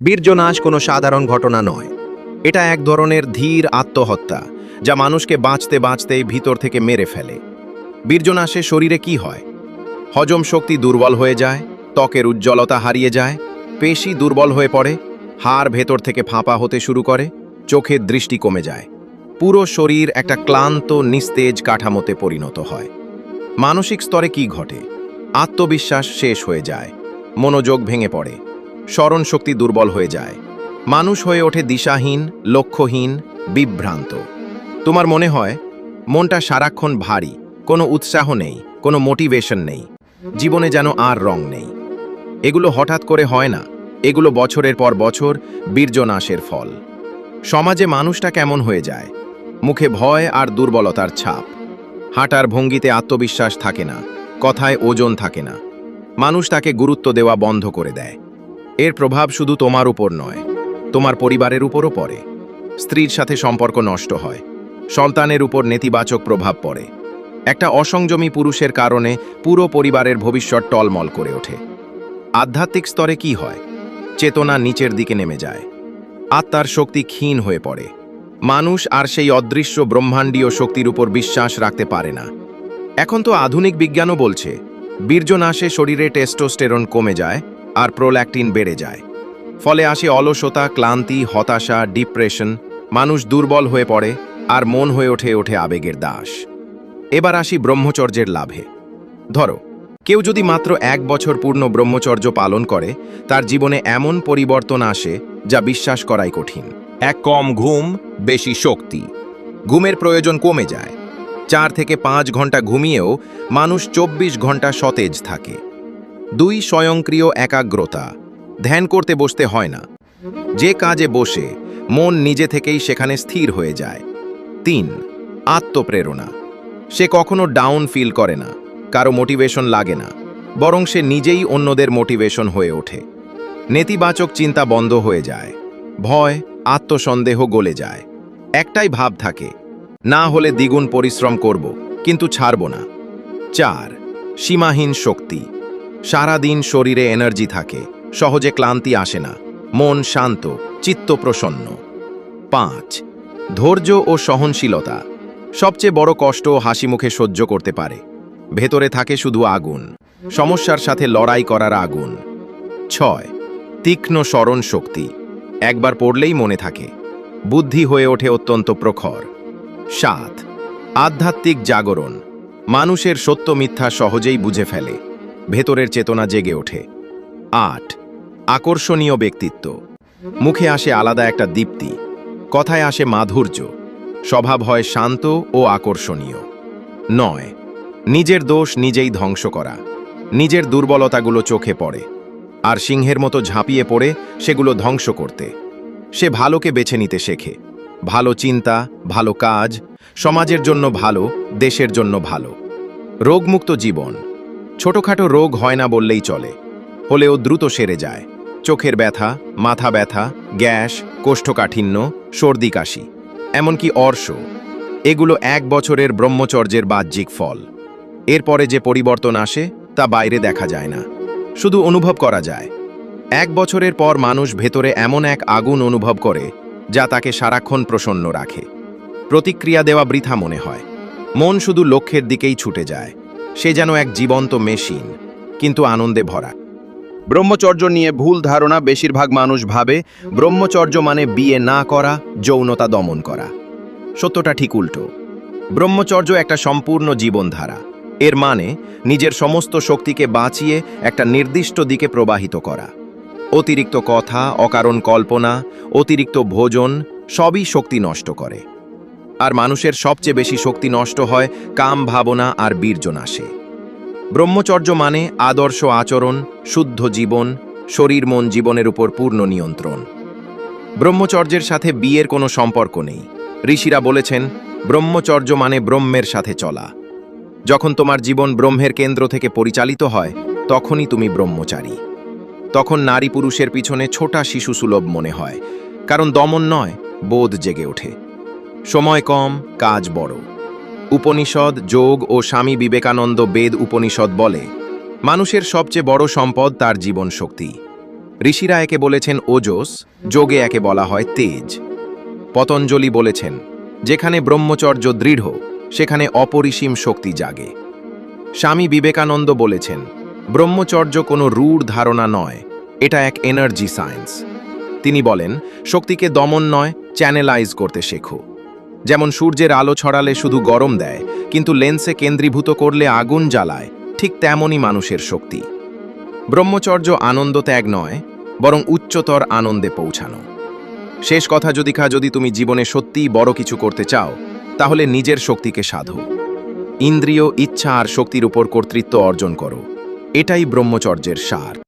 বীর্যনাশ কোনো সাধারণ ঘটনা নয়। এটা এক ধরনের ধীর আত্মহত্যা, যা মানুষকে বাঁচতে বাঁচতে ভিতর থেকে মেরে ফেলে। বীর্যনাশে শরীরে কি হয়? হজম শক্তি দুর্বল হয়ে যায়, ত্বকের উজ্জ্বলতা হারিয়ে যায়, পেশি দুর্বল হয়ে পড়ে, হাড় ভেতর থেকে ফাঁপা হতে শুরু করে, চোখের দৃষ্টি কমে যায়। পুরো শরীর একটা ক্লান্ত, নিস্তেজ কাঠামোতে পরিণত হয়। মানসিক স্তরে কি ঘটে? আত্মবিশ্বাস শেষ হয়ে যায়, মনোযোগ ভেঙে পড়ে স্মরণ শক্তি দুর্বল হয়ে যায়। মানুষ হয়ে ওঠে দিশাহীন, লক্ষ্যহীন, বিভ্রান্ত। তোমার মনে হয়, মনটা সারাক্ষণ ভারী, কোনো উৎসাহ নেই, কোনো মোটিভেশন নেই, জীবনে যেন আর রং নেই। এগুলো হঠাৎ করে হয় না, এগুলো বছরের পর বছর বীর্যনাশের ফল। সমাজে মানুষটা কেমন হয়ে যায়? মুখে ভয় আর দুর্বলতার ছাপ। হাঁটার ভঙ্গিতে আত্মবিশ্বাস থাকে না, কথায় ওজন থাকে না। মানুষ তাকে গুরুত্ব দেওয়া বন্ধ করে দেয়। এর প্রভাব শুধু তোমার উপর নয়, তোমার পরিবারের উপরও পড়ে। স্ত্রীর সাথে সম্পর্ক নষ্ট হয়, সন্তানের উপর নেতিবাচক প্রভাব পড়ে। একটা অসংযমী পুরুষের কারণে পুরো পরিবারের ভবিষ্যৎ টলমল করে ওঠে। আধ্যাত্মিক স্তরে কি হয়? চেতনা নিচের দিকে নেমে যায়। আত্মার শক্তি ক্ষীণ হয়ে পড়ে। মানুষ আর সেই অদৃশ্য ব্রহ্মাণ্ডীয় শক্তির উপর বিশ্বাস রাখতে পারে না। এখন তো আধুনিক বিজ্ঞানও বলছে, বীর্যনাশে শরীরে টেস্টোস্টেরন কমে যায় আর প্রোল্যাক্টিন বেড়ে যায়। ফলে আসে অলসতা, ক্লান্তি, হতাশা, ডিপ্রেশন, মানুষ দুর্বল হয়ে পড়ে আর মন হয়ে ওঠে ওঠে আবেগের দাস। এবার আসি ব্রহ্মচর্যের লাভে। ধরো, কেউ যদি মাত্র এক বছর পূর্ণ ব্রহ্মচর্য পালন করে, তার জীবনে এমন পরিবর্তন আসে যা বিশ্বাস করাই কঠিন। এক কম ঘুম, বেশি শক্তি। ঘুমের প্রয়োজন কমে যায়। চার থেকে পাঁচ ঘণ্টা ঘুমিয়েও মানুষ চব্বিশ ঘণ্টা সতেজ থাকে। দুই স্বয়ংক্রিয় একাগ্রতা। ধ্যান করতে বসতে হয় না। যে কাজে বসে, মন নিজে থেকেই সেখানে স্থির হয়ে যায়। তিন, আত্মপ্রেরণা। সে কখনো ডাউন ফিল করে না, কারও মোটিভেশন লাগে না, বরং সে নিজেই অন্যদের মোটিভেশন হয়ে ওঠে। নেতিবাচক চিন্তা বন্ধ হয়ে যায়, ভয়, আত্মসন্দেহ গলে যায়। একটাই ভাব থাকে, না হলে দ্বিগুণ পরিশ্রম করব, কিন্তু ছাড়ব না। চার, সীমাহীন শক্তি। সারাদিন শরীরে এনার্জি থাকে, সহজে ক্লান্তি আসে না, মন শান্ত, চিত্ত প্রসন্ন। পাঁচ, ধৈর্য ও সহনশীলতা। সবচেয়ে বড় কষ্ট হাসি মুখে সহ্য করতে পারে। ভেতরে থাকে শুধু আগুন, সমস্যার সাথে লড়াই করার আগুন। ছয়, তীক্ষ্ণ স্মরণ শক্তি। একবার পড়লেই মনে থাকে, বুদ্ধি হয়ে ওঠে অত্যন্ত প্রখর। সাত, আধ্যাত্মিক জাগরণ। মানুষের সত্য মিথ্যা সহজেই বুঝে ফেলে। ভেতরের চেতনা জেগে ওঠে। আট, আকর্ষণীয় ব্যক্তিত্ব। মুখে আসে আলাদা একটা দীপ্তি, কথায় আসে মাধুর্য, স্বভাব হয় শান্ত ও আকর্ষণীয়। নয়, নিজের দোষ নিজেই ধ্বংস করা, নিজের দুর্বলতাগুলো চোখে পড়ে, আর সিংহের মতো ঝাঁপিয়ে পড়ে সেগুলো ধ্বংস করতে। সে ভালোকে বেছে নিতে শেখে, ভালো চিন্তা, ভালো কাজ, সমাজের জন্য ভালো, দেশের জন্য ভালো। রোগমুক্ত জীবন। ছোটখাটো রোগ হয় না বললেই চলে। হলেও দ্রুত সেরে যায়। চোখের ব্যথা, মাথা ব্যথা, গ্যাস, কোষ্ঠকাঠিন্য, সর্দি কাশি, এমনকি অর্শ। এগুলো এক বছরের ব্রহ্মচর্যের বাহ্যিক ফল। এরপরে যে পরিবর্তন আসে, তা বাইরে দেখা যায় না। শুধু অনুভব করা যায়। এক বছরের পর মানুষ ভেতরে এমন এক আগুন অনুভব করে, যা তাকে সারাক্ষণ প্রসন্ন রাখে। প্রতিক্রিয়া দেওয়া বৃথা মনে হয়। মন শুধু লক্ষ্যের দিকেই ছুটে যায়। সে যেন এক জীবন্ত মেশিন, কিন্তু আনন্দে ভরা। ব্রহ্মচর্য নিয়ে ভুল ধারণা বেশিরভাগ মানুষ ভাবে, ব্রহ্মচর্য মানে বিয়ে না করা, যৌনতা দমন করা। সত্যটা ঠিক উল্টো। ব্রহ্মচর্য একটা সম্পূর্ণ জীবনধারা। এর মানে নিজের সমস্ত শক্তিকে বাঁচিয়ে একটা নির্দিষ্ট দিকে প্রবাহিত করা। অতিরিক্ত কথা, অকারণ কল্পনা, অতিরিক্ত ভোজন, সবই শক্তি নষ্ট করে। আর মানুষের সবচেয়ে বেশি শক্তি নষ্ট হয় কাম ভাবনা আর বীর্যনাশে। ব্রহ্মচর্য মানে আদর্শ আচরণ, শুদ্ধ জীবন, শরীর মন জীবনের উপর পূর্ণ নিয়ন্ত্রণ। ব্রহ্মচর্যের সাথে বিয়ের কোনো সম্পর্ক নেই। ঋষিরা বলেছেন, ব্রহ্মচর্য মানে ব্রহ্মের সাথে চলা। যখন তোমার জীবন ব্রহ্মের কেন্দ্র থেকে পরিচালিত হয়, তখনই তুমি ব্রহ্মচারী। তখন নারী পুরুষের পিছনে ছোটা শিশু সুলভ মনে হয়, কারণ দমন নয়, বোধ জেগে ওঠে। সময় কম, কাজ বড়। উপনিষদ, যোগ ও স্বামী বিবেকানন্দ বেদ উপনিষদ বলে, মানুষের সবচেয়ে বড় সম্পদ তার জীবন শক্তি ঋষিরা একে বলেছেন ওজস, যোগে একে বলা হয় তেজ। পতঞ্জলি বলেছেন, যেখানে ব্রহ্মচর্য দৃঢ়, সেখানে অপরিসীম শক্তি জাগে। স্বামী বিবেকানন্দ বলেছেন, ব্রহ্মচর্য কোনো রূঢ় ধারণা নয়, এটা এক এনার্জি সায়েন্স তিনি বলেন, শক্তিকে দমন নয় চ্যানেলাইজ করতে শেখো। যেমন সূর্যের আলো ছড়ালে শুধু গরম দেয়, কিন্তু লেন্সে কেন্দ্রীভূত করলে আগুন জ্বালায়, ঠিক তেমনই মানুষের শক্তি। ব্রহ্মচর্য আনন্দ ত্যাগ নয়, বরং উচ্চতর আনন্দে পৌঁছানো। শেষ কথা যদি খা যদি তুমি জীবনে সত্যিই বড় কিছু করতে চাও, তাহলে নিজের শক্তিকে সাধু। ইন্দ্রিয়, ইচ্ছা আর শক্তির উপর কর্তৃত্ব অর্জন করো। এটাই ব্রহ্মচর্যের সার।